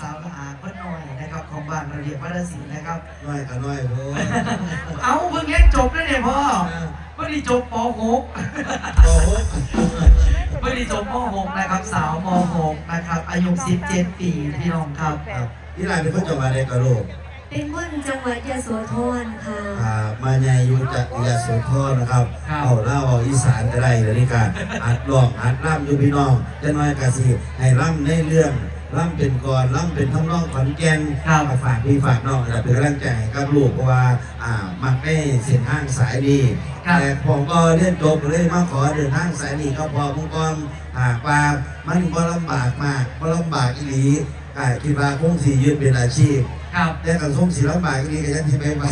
สาวละอาเพิ่นน้อยนะครับของบ้านระเบียบวัฒนศิลป์นะครับ น้อยก็น้อยโพดเอาเพิ่งเรียนจบแล้วเนี่ยพ่อไม่ได้จบป .6 โอ้โหไม่ได้จบม .6 นะครับสาวม .6 นะครับอายุ 17 ปีพี่น้องครับครับนี่ลายเป็นคนจังหวัดใดกะโลกเป็นคนจังหวัดยโสธรค่ะอ่ามาใหญ่อยู่จากยาโสธรนะครับครับเอาเล่าเอาอีสานก็ได้เลยนี่การอัดร้องอัดร่ำอยู่พี่น้องจะน้อยกะสิให้ร่ำในเรื่อง ร่ำเป็นกรร่ำเป็นทำนองขอนแก่นครับมาฝากพี่ฝากน้องแต่เป็นกำลังใจให้กับลูกเพราะว่าอ่ามักได้เส้นทางสายดีครับแต่ผมก็เรียนจบเลยมาขอเดินทางสายนี้ก็พอมุ่งก้อมหากว่ามันก็ลำบากมากก็ลำบากอีหลีอ่าคิดว่าคงสียืนเป็นอาชีพครับแต่กับส่งสีลำบากอีหลีก็ยังที่ไปบ้า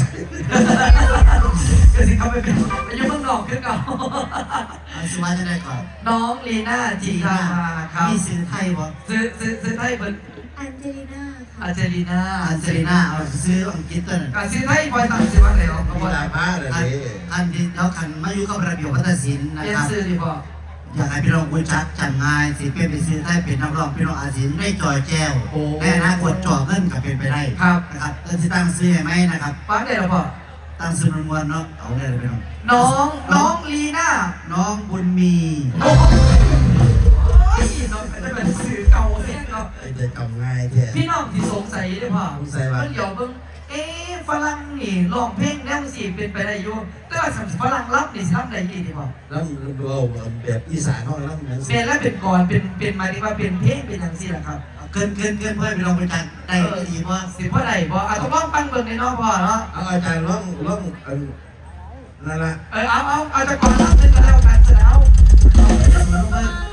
นก็สิเขาไปเป็นอายุเพิ่งนอกขึ้นก่อนอันสมาจะได้ก่อนน้องลีน่าจีราภาครับมีซื้อไทยบ่ซื้อซื้อซื้อไทยเป็นอันเจลิน่าค่ะอาเจลีน่าอันเซรีน่าเอาซื้ออังกฤษตัวนั้นกับซื้อไทยบอยตังซื้อมาแล้วก็บมีอกลาพาเลยอันนี่อันที่เราคันมาอยู่กับระเบียบวัฒนศิลป์นะเรียนครับซื้อดีพออยากให้พี่น้องรู้จักจำง่ายสิเป็นไปซื้อไทยเป็นนักร้องพี่น้องอาศิลป์ได้จอยแจ้วในอนาคตจ่อเงินก็เป็นไปได้ครับนะครับเออที่ตั้งซื้อให้ไหมนะครับฟังได้แล้วพอ ตั้งซื้อมวลๆเนาะเอาได้เลยพี่น้องน้องน้องลีน่าน้องบุญมีโอ้ยน้องเป็นเป็นสื่อเก่าเนี่ยเนาะไอ้จะจำง่ายแท้พี่น้องที่สงสัยได้ป่ะสงสัยว่าเพิ่นเดี๋ยวเบิ่งเอ๊ะฝรั่งนี่ร้องเพลงแนวสิเป็นไปได้อยู่แต่ว่าสัมฝรั่งรับนี่สิรับได้กี่ดีป่ะแล้วดูเอาแบบอีสานเขาแล้วหนังสืเป็นอแล้วเป็นก่อนเป็นเป็นหมายถึงว่าเป็นเพลงเป็นจังซี่ล่ะครับ เอาเกินเกินเกินเพื่อพี่น้องไปจัดได้ดีเพราะสิบ่ได้บ่อาจจะลองฟังเบิ่งในเนาะพ่อเนาะเอาอาจารย์ร้องร้องอันนั่นละเออเอาเอาเอาแต่ก่อนรับนึงก็แล้วกันเสร็จแล้วเอา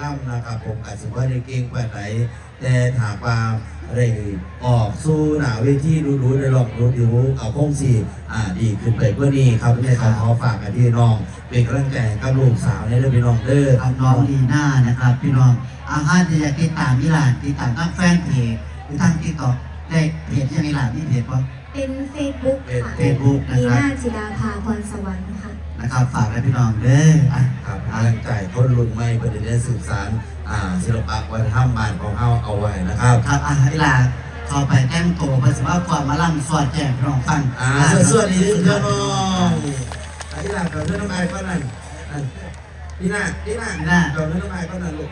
ล่ำนะครับผมอาจจะว่าได้เก่งกว่าไหนแต่ถามว่าอะไรออกสู้หนาเวทีดูดูได้ลองดูดูเอาคงสีอ่าดีขึ้นไปกว่านี้ครับในการขอฝากกันที่น้อง เป็นกำลังใจให้กับลูกสาวในเรื่องพี่น้องเด้อเอาน้องลีน่านะครับ พี่น้องอาหารที่อยากติดตามมิลานติดตามทางแฟนเพจหรือทางติ๊กต็อกได้เพจยังมิลานนี่เพจว่าเป็นเฟซบุ๊กค่ะเฟซบุ๊กนะลีครับ น่าจิดาภาพรสวรรค์ค่ะ นะครับฝากไว้พี่น้องเด้ออะ ครับกำลังใจคนรุ่นใหม่ประเด็นได้สืบสารอ่าศิลปะวัฒนธรรมบ้านของเฮาเอาไว้นะครับครับอะเวลาเข้าไปแต่งตัวไปสมมติความมาล่ำสวดแจกพี่น้องฟังอ่าสวัสดีเพื่อนน้องไอ้หลานกับเพื่อนน้องไอ้ก็นั่นนั่นพี่น้าพี่น้ากับเพื่อนน้องไอ้ก็นั่นลูก